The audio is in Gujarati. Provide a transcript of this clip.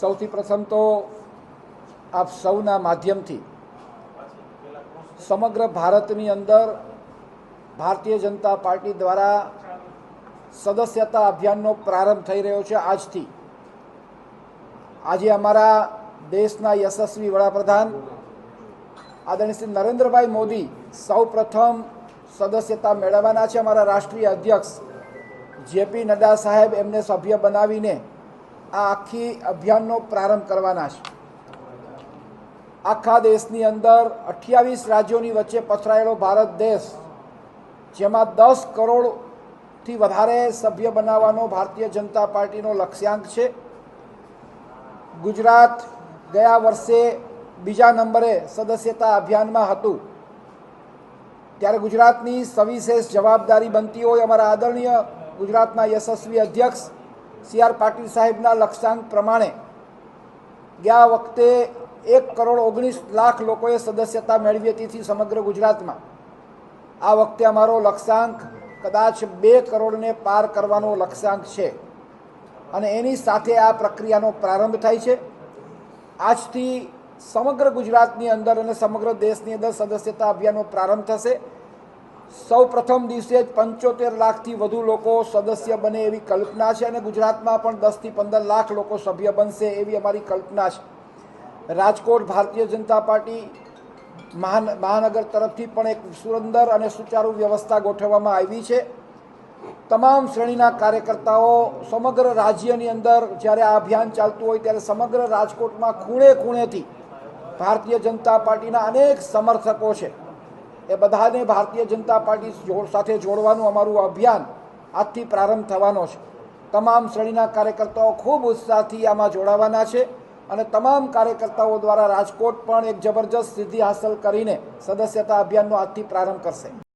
સૌથી પ્રથમ તો આપ સૌના માધ્યમથી સમગ્ર ભારતની અંદર ભારતીય જનતા પાર્ટી દ્વારા સદસ્યતા અભિયાનનો પ્રારંભ થઈ રહ્યો છે આજથી. આજે અમારા દેશના યશસ્વી વડાપ્રધાન આદરણીય શ્રી નરેન્દ્રભાઈ મોદી સૌ પ્રથમ સદસ્યતા મેળવવાના છે. અમારા રાષ્ટ્રીય અધ્યક્ષ જેપી નડ્ડા સાહેબ એમને સભ્ય બનાવીને આ આખી અભિયાનનો પ્રારંભ કરવાના છે. આખા દેશની અંદર અઠ્યાવીસ રાજ્યોની વચ્ચે પથરાયેલો ભારત દેશ, જેમાં દસ કરોડથી વધારે સભ્ય બનાવવાનો ભારતીય જનતા પાર્ટીનો લક્ષ્યાંક છે. ગુજરાત ગયા વર્ષે બીજા નંબરે સદસ્યતા અભિયાનમાં હતું. ત્યારે ગુજરાતની સવિશેષ જવાબદારી બનતી હોય અમારા આદરણીય ગુજરાતના યશસ્વી અધ્યક્ષ સી આર પાટીલ સાહેબના લક્ષ્યાંક પ્રમાણે ગયા વખતે એક કરોડ ઓગણીસ લાખ લોકોએ સદસ્યતા મેળવી હતી સમગ્ર ગુજરાતમાં. આ વખતે અમારો લક્ષ્યાંક કદાચ બે કરોડને પાર કરવાનો લક્ષ્યાંક છે. અને એની સાથે આ પ્રક્રિયાનો પ્રારંભ થાય છે. આજથી સમગ્ર ગુજરાતની અંદર અને સમગ્ર દેશની અંદર સદસ્યતા અભિયાનનો પ્રારંભ થશે. સૌ પ્રથમ દિવસે જ પંચોતેર લાખથી વધુ લોકો સદસ્ય બને એવી કલ્પના છે અને ગુજરાતમાં પણ દસથી પંદર લાખ લોકો સભ્ય બનશે એવી અમારી કલ્પના છે. રાજકોટ ભારતીય જનતા પાર્ટી મહાન, મહાનગર તરફથી પણ એક સુંદર અને સુચારુ વ્યવસ્થા ગોઠવવામાં આવી છે. તમામ શ્રેણીના કાર્યકર્તાઓ સમગ્ર રાજ્યની અંદર જ્યારે આ અભિયાન ચાલતું હોય ત્યારે સમગ્ર રાજકોટમાં ખૂણે ખૂણેથી ભારતીય જનતા પાર્ટીના અનેક સમર્થકો છે. એ બધાને ભારતીય જનતા પાર્ટી સાથે જોડવાનું અમારું અભિયાન આજથી પ્રારંભ થવાનો છે. તમામ શ્રેણીના કાર્યકર્તાઓ ખૂબ ઉત્સાહથી આમાં જોડાવાના છે અને તમામ કાર્યકર્તાઓ દ્વારા રાજકોટ પણ એક જબરજસ્ત સિદ્ધિ હાંસલ કરીને સદસ્યતા અભિયાનનો આજથી પ્રારંભ કરશે.